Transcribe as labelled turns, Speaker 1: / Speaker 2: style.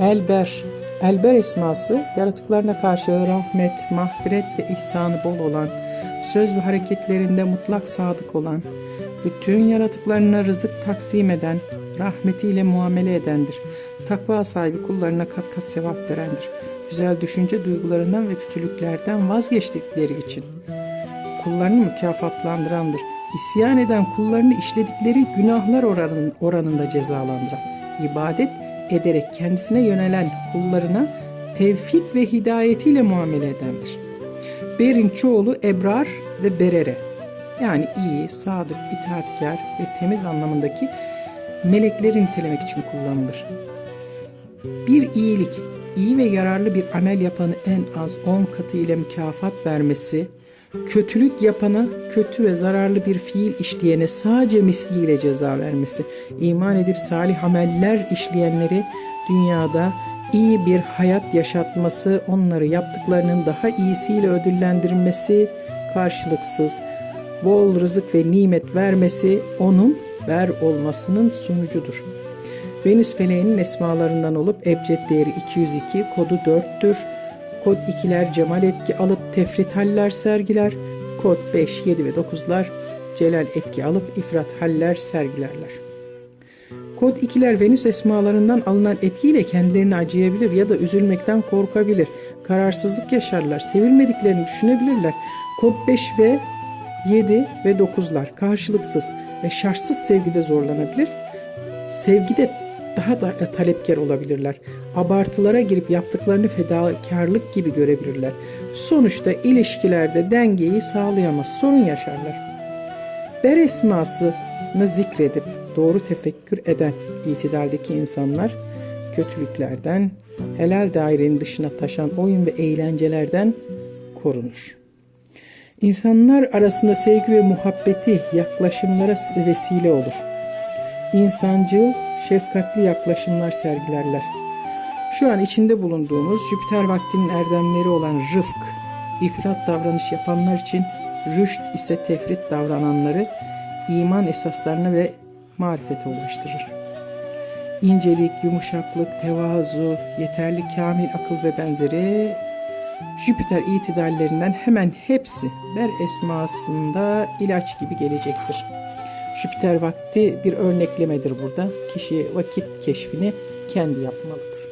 Speaker 1: Elber. Elber esması yaratıklarına karşı rahmet, mağfiret ve ihsanı bol olan, söz ve hareketlerinde mutlak sadık olan, bütün yaratıklarına rızık taksim eden, rahmetiyle muamele edendir. Takva sahibi kullarına kat kat sevap verendir. Güzel düşünce duygularından ve kötülüklerden vazgeçtikleri için kullarını mükafatlandırandır. İsyan eden kullarını işledikleri günahlar oranın, oranında cezalandıran, ibadet ederek kendisine yönelen kullarına tevfik ve hidayetiyle muamele edendir. Ber'in çoğulu ebrar ve berere yani iyi, sadık, itaatkar ve temiz anlamındaki melekleri nitelemek için kullanılır. Bir iyilik, iyi ve yararlı bir amel yapanı en az 10 katı ile mükafat vermesi, kötülük yapana kötü ve zararlı bir fiil işleyene sadece misliyle ceza vermesi, iman edip salih ameller işleyenleri dünyada iyi bir hayat yaşatması, onları yaptıklarının daha iyisiyle ödüllendirmesi, karşılıksız, bol rızık ve nimet vermesi onun ver olmasının sonucudur. Venüs feleğinin esmalarından olup ebced değeri 202, kodu 4'tür. Kod 2'ler cemal etki alıp tefrit haller sergiler. Kod 5, 7 ve 9'lar celal etki alıp ifrat haller sergilerler. Kod 2'ler Venüs esmalarından alınan etkiyle kendilerini acıyabilir ya da üzülmekten korkabilir. Kararsızlık yaşarlar, sevilmediklerini düşünebilirler. Kod 5 ve 7 ve 9'lar karşılıksız ve şartsız sevgide zorlanabilir. Sevgide daha da talepkar olabilirler. Abartılara girip yaptıklarını fedakarlık gibi görebilirler. Sonuçta ilişkilerde dengeyi sağlayamaz, sorun yaşarlar. Ber esmasını zikredip doğru tefekkür eden itidaldeki insanlar kötülüklerden, helal dairenin dışına taşan oyun ve eğlencelerden korunur. İnsanlar arasında sevgi ve muhabbeti yaklaşımlara vesile olur. İnsancıl, şefkatli yaklaşımlar sergilerler. Şu an içinde bulunduğumuz Jüpiter vaktinin erdemleri olan rıfk, ifrat davranış yapanlar için rüşt ise tefrit davrananları iman esaslarına ve marifete ulaştırır. İncelik, yumuşaklık, tevazu, yeterli kamil akıl ve benzeri Jüpiter itidallerinden hemen hepsi ber esmasında ilaç gibi gelecektir. Jüpiter vakti bir örneklemedir burada. Kişi vakit keşfini kendi yapmalıdır.